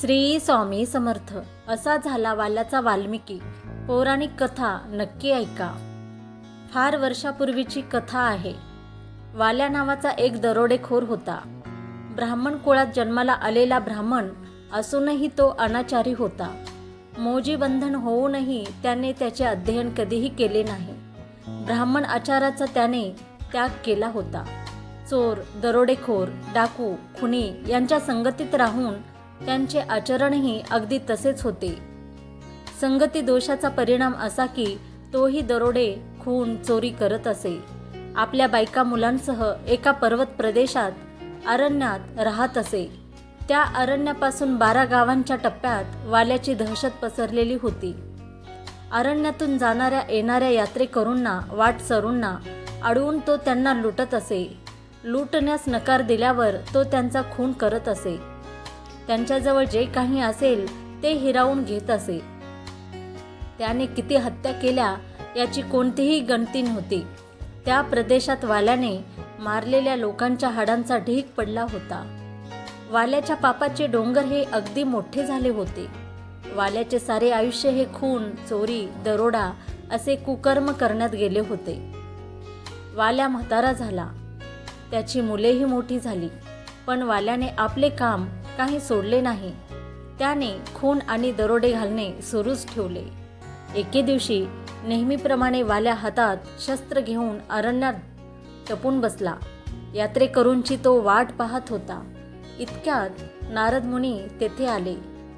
श्री स्वामी समर्थ असा झाला वाल्याचा वाल्मिकी. पौराणिक कथा नक्की ऐका. फार वर्षापूर्वीची कथा आहे. वाल्या नावाचा एक दरोडेखोर होता. ब्राह्मण कुळात जन्माला आलेला ब्राह्मण असूनही तो अनाचारी होता. मोजी बंधन होऊनही त्याने त्याचे अध्ययन कधीही केले नाही. ब्राह्मण आचाराचा त्याने त्याग केला होता. चोर दरोडेखोर डाकू खुनी यांच्या संगतीत राहून त्यांचे आचरणही अगदी तसेच होते. संगती दोषाचा परिणाम असा की तोही दरोडे खून चोरी करत असे. आपल्या बायका मुलांसह एका पर्वत प्रदेशात अरण्यात राहत असे. त्या अरण्यापासून बारा गावांच्या टप्प्यात वाल्याची दहशत पसरलेली होती. अरण्यातून जाणाऱ्या येणाऱ्या यात्रेकरूंना वाट सरूंना अडवून तो त्यांना लुटत असे. लुटण्यास नकार दिल्यावर तो त्यांचा खून करत असे. त्यांच्याजवळ जे काही असेल ते हिरावून घेत असे. त्याने किती हत्या केल्या याची कोणतीही गणती नव्हती. त्या प्रदेशात वाल्याने मारलेल्या लोकांच्या हाडांचा ढीग पडला होता. वाल्याच्या पापाचे डोंगर हे अगदी मोठे झाले होते. वाल्याचे सारे आयुष्य हे खून चोरी दरोडा असे कुकर्म करण्यात गेले होते. वाल्या म्हातारा झाला. त्याची मुलेही मोठी झाली. पण वाल्याने आपले काम काही सोडले नाही. त्याने खून आणि दरोडे घालणे सुरूच ठेवले. एके दिवशी नेहमीप्रमाणे वाल्या हातात शस्त्र घेऊन अरण्यात टपून बसला. यात्रेकरूंची तो वाट पाहत होता. इतक्यात नारद मुनी तेथे आले.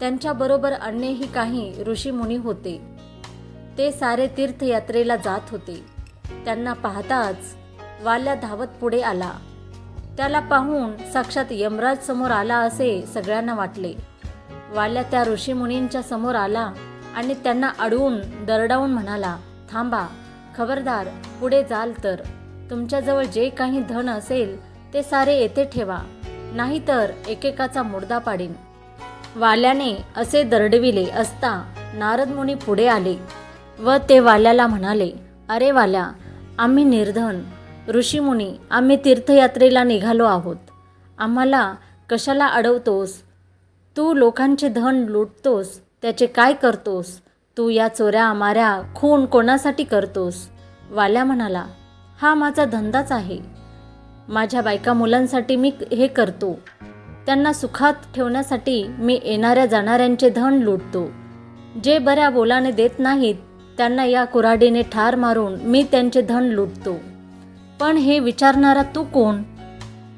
त्यांच्याबरोबर अन्यही काही ऋषीमुनी होते. ते सारे तीर्थयात्रेला जात होते. त्यांना पाहताच वाल्या धावत पुढे आला. त्याला पाहून साक्षात यमराज समोर आला असे सगळ्यांना वाटले. वाल्या त्या ऋषीमुनींच्या समोर आला आणि त्यांना अडवून दरडावून म्हणाला थांबा खबरदार पुढे जाल तर. तुमच्याजवळ जे काही धन असेल ते सारे येथे ठेवा. नाहीतर एकेकाचा मुर्दा पाडीन. वाल्याने असे दरडविले असता नारद मुनी पुढे आले व ते वाल्याला म्हणाले अरे वाल्या आम्ही निर्धन. ऋषीमुनी आम्ही तीर्थयात्रेला निघालो आहोत. आम्हाला कशाला अडवतोस? तू लोकांचे धन लुटतोस त्याचे काय करतोस? तू या चोऱ्या माऱ्या खून कोणासाठी करतोस? वाल्या म्हणाला हा माझा धंदाच आहे. माझ्या बायका मुलांसाठी मी हे करतो. त्यांना सुखात ठेवण्यासाठी मी येणाऱ्या जाणाऱ्यांचे धन लुटतो. जे बऱ्या बोलाने देत नाहीत त्यांना या कुऱ्हाडीने ठार मारून मी त्यांचे धन लुटतो. पण हे विचारणारा तू कोण?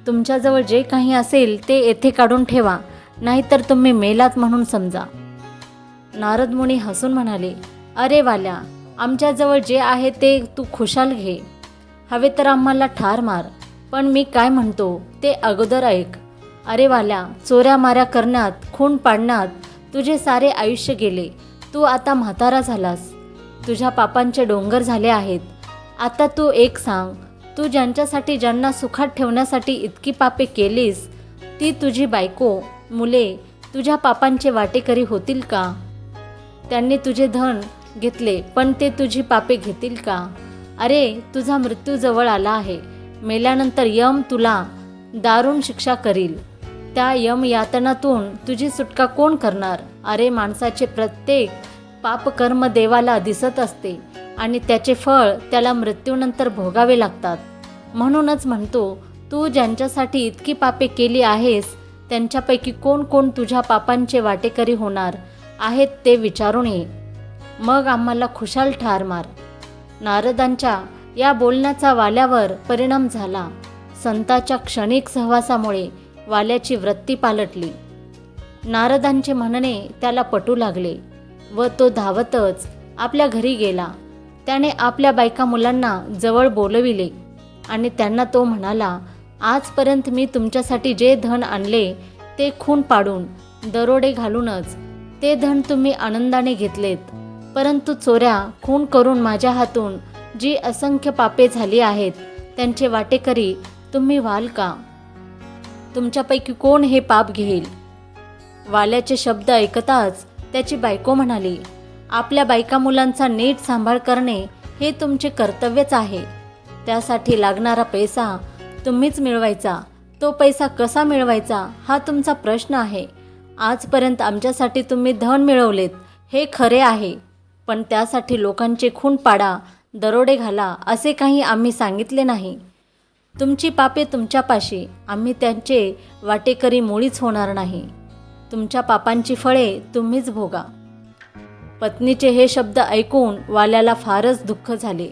तुमच्याजवळ जे काही असेल ते येथे काढून ठेवा नाहीतर तुम्ही मेलात म्हणून समजा. नारद मुनी हसून म्हणाले अरे वाल्या आमच्याजवळ जे आहे ते तू खुशाल घे. हवे तर आम्हाला ठार मार पण मी काय म्हणतो ते अगोदर ऐक. अरे वाल्या चोऱ्या माऱ्या करण्यात खून पाडण्यात तुझे सारे आयुष्य गेले. तू आता म्हातारा झालास. तुझ्या पापांचे डोंगर झाले आहेत. आता तू एक सांग तू ज्यांच्यासाठी ज्यांना सुखात ठेवण्यासाठी इतकी पापे केलीस ती तुझी बायको मुले तुझ्या पापांचे वाटेकरी होतील का? त्यांनी तुझे धन घेतले पण ते तुझी पापे घेतील का? अरे तुझा मृत्यू जवळ आला आहे. मेल्यानंतर यम तुला दारुण शिक्षा करील. त्या यम यातनातून तुझी सुटका कोण करणार? अरे माणसाचे प्रत्येक पापकर्म देवाला दिसत असते. आणि त्याचे फळ त्याला मृत्यूनंतर भोगावे लागतात. म्हणूनच म्हणतो तू ज्यांच्यासाठी इतकी पापे केली आहेस त्यांच्यापैकी कोण कोण तुझ्या पापांचे वाटेकरी होणार आहेत ते विचारून ये. मग आम्हाला खुशाल ठार मार. नारदांच्या या बोलण्याचा वाल्यावर परिणाम झाला. संताच्या क्षणिक सहवासामुळे वाल्याची वृत्ती पालटली. नारदांचे म्हणणे त्याला पटू लागले व तो धावतच आपल्या घरी गेला. त्याने आपल्या बायका मुलांना जवळ बोलविले आणि त्यांना तो म्हणाला आजपर्यंत मी तुमच्यासाठी जे धन आणले ते खून पाडून दरोडे घालूनच ते धन तुम्ही आनंदाने घेतलेत. परंतु चोऱ्या खून करून माझ्या हातून जी असंख्य पापे झाली आहेत त्यांचे वाटेकरी तुम्ही व्हाल का? तुमच्यापैकी कोण हे पाप घेईल? वाल्याचे शब्द ऐकताच त्याची बायको म्हणाली आपल्या बायका मुलांचा नीट सांभाळ करणे हे तुमचे कर्तव्यच आहे. त्यासाठी लागणारा पैसा तुम्हीच मिळवायचा. तो पैसा कसा मिळवायचा हा तुमचा प्रश्न आहे. आजपर्यंत आमच्यासाठी तुम्ही धन मिळवलेत हे खरे आहे. पण त्यासाठी लोकांचे खून पाडा दरोडे घाला असे काही आम्ही सांगितले नाही. तुमची पापे तुमच्यापाशी आम्ही त्यांचे वाटेकरी मुळीच होणार नाही. तुमच्या पापांची फळे तुम्हीच भोगा. पत्नीचे हे शब्द ऐकून वाल्याला फारच दुःख झाले.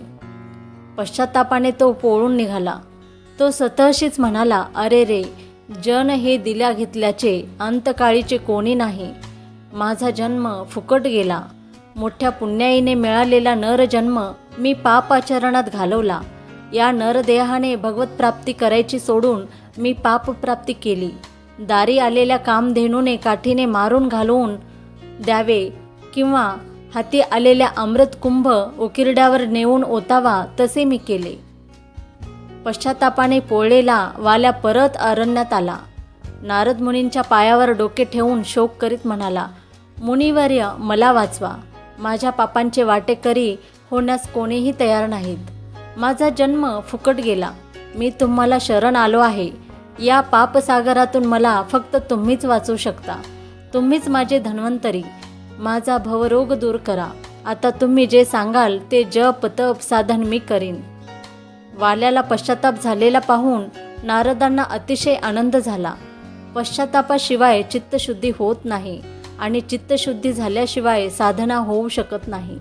पश्चातापाने तो पोळून निघाला. तो स्वतःशीच म्हणाला अरे रे जन हे दिल्या घेतल्याचे अंतकाळीचे कोणी नाही. माझा जन्म फुकट गेला. मोठ्या पुण्याईने मिळालेला नरजन्म मी पापाचरणात घालवला. या नरदेहाने भगवत प्राप्ती करायची सोडून मी पापप्राप्ती केली. दारी आलेल्या कामधेनूने काठीने मारून घालवून द्यावे किंवा हाती आलेल्या अमृत कुंभ उकिरड्यावर नेऊन ओतावा तसे मी केले. पश्चातापाने पोळलेला वाल्या परत अरण्यात आला. नारद मुनींच्या पायावर डोके ठेवून शोक करीत म्हणाला मुनिवर्य मला वाचवा. माझ्या पापांचे वाटेकरी होण्यास कोणीही तयार नाहीत. माझा जन्म फुकट गेला. मी तुम्हाला शरण आलो आहे. या पापसागरातून मला फक्त तुम्हीच वाचू शकता. तुम्हीच माझे धन्वंतरी. माझा भवरोग दूर करा. आता तुम्ही जे सांगाल ते जप तप साधन मी करीन. वाल्याला पश्चाताप झालेला पाहून नारदांना अतिशय आनंद झाला. पश्चातापाशिवाय चित्तशुद्धी होत नाही आणि चित्तशुद्धी झाल्याशिवाय साधना होऊ शकत नाही.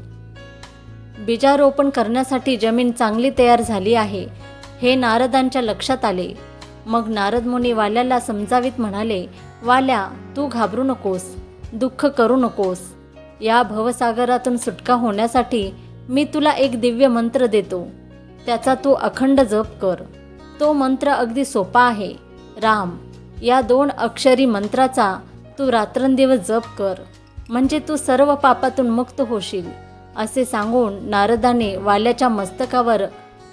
बीजारोपण करण्यासाठी जमीन चांगली तयार झाली आहे हे नारदांच्या लक्षात आले. मग नारद मुनी वाल्याला समजावीत म्हणाले वाल्या तू घाबरू नकोस. दुःख करू नकोस. या भवसागरातून सुटका होण्यासाठी मी तुला एक दिव्य मंत्र देतो. त्याचा तू अखंड जप कर. तो मंत्र अगदी सोपा आहे. राम या दोन अक्षरी मंत्राचा तू रात्रंदिवस जप कर. म्हणजे तू सर्व पापातून मुक्त होशील असे सांगून नारदाने वाल्याच्या मस्तकावर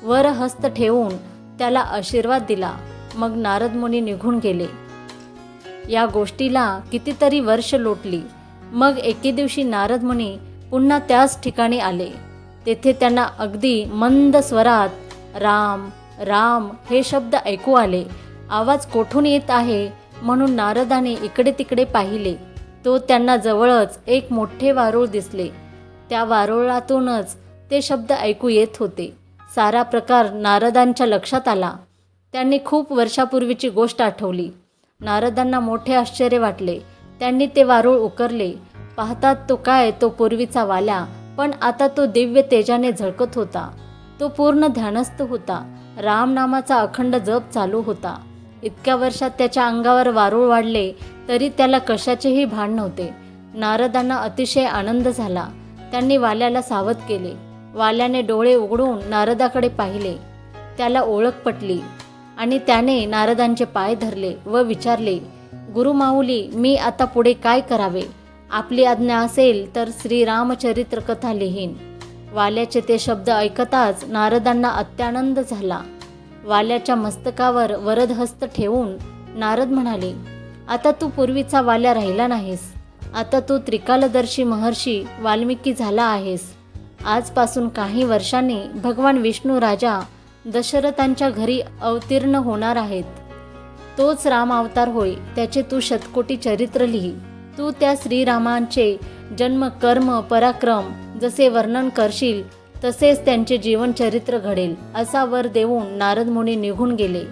वरहस्त ठेवून त्याला आशीर्वाद दिला. मग नारद मुनी निघून गेले. या गोष्टीला कितीतरी वर्ष लोटली. मग एके दिवशी नारद मुनी पुन्हा त्याच ठिकाणी आले. तेथे त्यांना अगदी मंद स्वरात राम राम हे शब्द ऐकू आले. आवाज कोठून येत आहे म्हणून नारदाने इकडे तिकडे पाहिले. तो त्यांना जवळच एक मोठे वारूळ दिसले. त्या वारुळातूनच ते शब्द ऐकू येत होते. सारा प्रकार नारदांच्या लक्षात आला. त्यांनी खूप वर्षापूर्वीची गोष्ट आठवली. नारदांना मोठे आश्चर्य वाटले. त्यांनी ते वारूळ उकरले. पाहतात तो काय तो पूर्वीचा वाल्या. पण आता तो दिव्य तेजाने झळकत होता. तो पूर्ण ध्यानस्थ होता. रामनामाचा अखंड जप चालू होता. इतक्या वर्षात त्याच्या अंगावर वारूळ वाढले तरी त्याला कशाचेही भान नव्हते. नारदांना अतिशय आनंद झाला. त्यांनी वाल्याला सावध केले. वाल्याने डोळे उघडून नारदाकडे पाहिले. त्याला ओळख पटली. आणि त्याने नारदांचे पाय धरले व विचारले गुरुमाऊली मी आता पुढे काय करावे? आपली आज्ञा असेल तर श्रीरामचरित्र कथा लिहीन. वाल्याचे ते शब्द ऐकताच नारदांना अत्यानंद झाला. वाल्याच्या मस्तकावर वरदहस्त ठेवून नारद म्हणाले आता तू पूर्वीचा वाल्या राहिला नाहीस. आता तू त्रिकालदर्शी महर्षी वाल्मिकी झाला आहेस. आजपासून काही वर्षांनी भगवान विष्णू राजा दशरथांच्या घरी अवतीर्ण होणार आहेत. तोच राम अवतार होय त्याचे तू शतकोटी चरित्र लिही. तू त्या श्रीरामांचे जन्म कर्म पराक्रम जसे वर्णन करशील तसेच त्यांचे जीवनचरित्र घडेल असा वर देऊन नारद मुनी निघून गेले.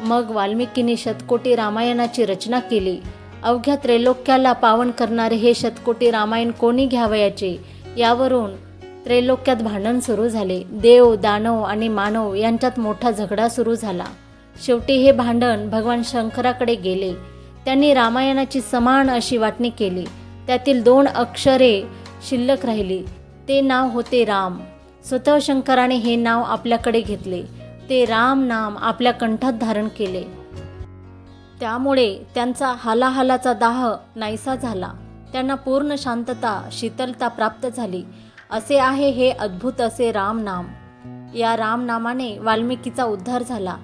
मग वाल्मिकीने शतकोटी रामायणाची रचना केली. अवघ्या त्रैलोक्याला पावन करणारे हे शतकोटी रामायण कोणी घ्यावयाचे? यावरून त्रैलोक्यात भांडण सुरू झाले. देव दानव आणि मानव यांच्यात मोठा झगडा सुरू झाला. शेवटी हे भांडण भगवान शंकराकडे गेले. त्यांनी रामायणाची समान अशी वाटणी केली. त्यातील दोन अक्षरे शिल्लक राहिली. ते नाव होते राम. स्वतः शंकराने हे नाव आपल्याकडे घेतले. ते राम नाम आपल्या कंठात धारण केले. त्यामुळे त्यांचा हालाहालाचा दाह नाहीसा झाला. त्यांना पूर्ण शांतता शीतलता प्राप्त झाली. असे आहे हे अद्भुत असे रामनाम या रामनामाने वाल्मिकीचा उद्धार झाला.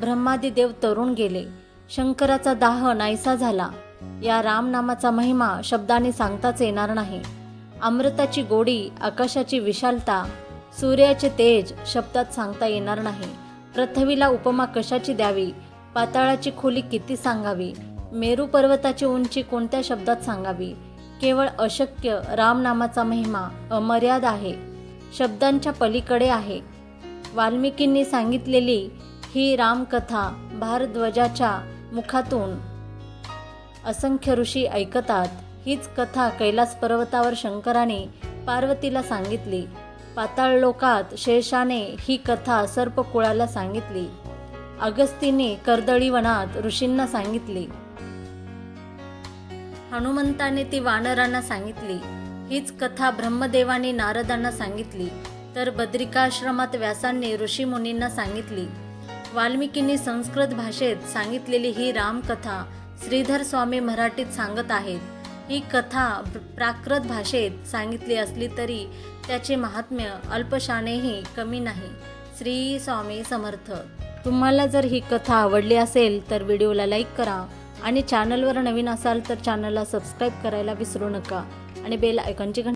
ब्रह्मादी देव तरुण गेले. शंकराचा दाह नाहीसा झाला. या रामनामाचा महिमा शब्दाने सांगताच येणार नाही. अमृताची गोडी आकाशाची विशालता सूर्याचे तेज शब्दात सांगता येणार नाही. पृथ्वीला उपमा कशाची द्यावी? पाताळाची खोली किती सांगावी? मेरू पर्वताची उंची कोणत्या शब्दात सांगावी? केवळ अशक्य रामनामाचा महिमा अमर्याद आहे शब्दांच्या पलीकडे आहे. वाल्मिकींनी सांगितलेली ही रामकथा भारद्वजाच्या मुखातून. असंख्य ऋषी ऐकतात हीच कथा कैलास पर्वतावर शंकराने पार्वतीला सांगितली. पाताळ लोकात शेषाने ही कथा सर्पकुळाला सांगितली. अगस्तीने कर्दळीवनात ऋषींना सांगितली. हनुमंताने ती वानरांना सांगितली. हीच कथा ब्रह्मदेवाने नारदांना सांगितली. तर बद्रिकाश्रमात व्यासांनी ऋषीमुनींना सांगितली. वाल्मिकींनी संस्कृत भाषेत सांगितलेली ही रामकथा श्रीधर स्वामी मराठीत सांगत आहेत. ही कथा प्राकृत भाषेत सांगितली असली तरी त्याचे महात्म्य अल्पशानेही कमी नाही. श्री स्वामी समर्थ. तुम्हाला जर ही कथा आवडली असेल तर व्हिडिओला लाईक करा. आणि चॅनलवर नवीन असाल तर चॅनलला सबस्क्राईब करायला विसरू नका. आणि बेल आयकॉनची घंटा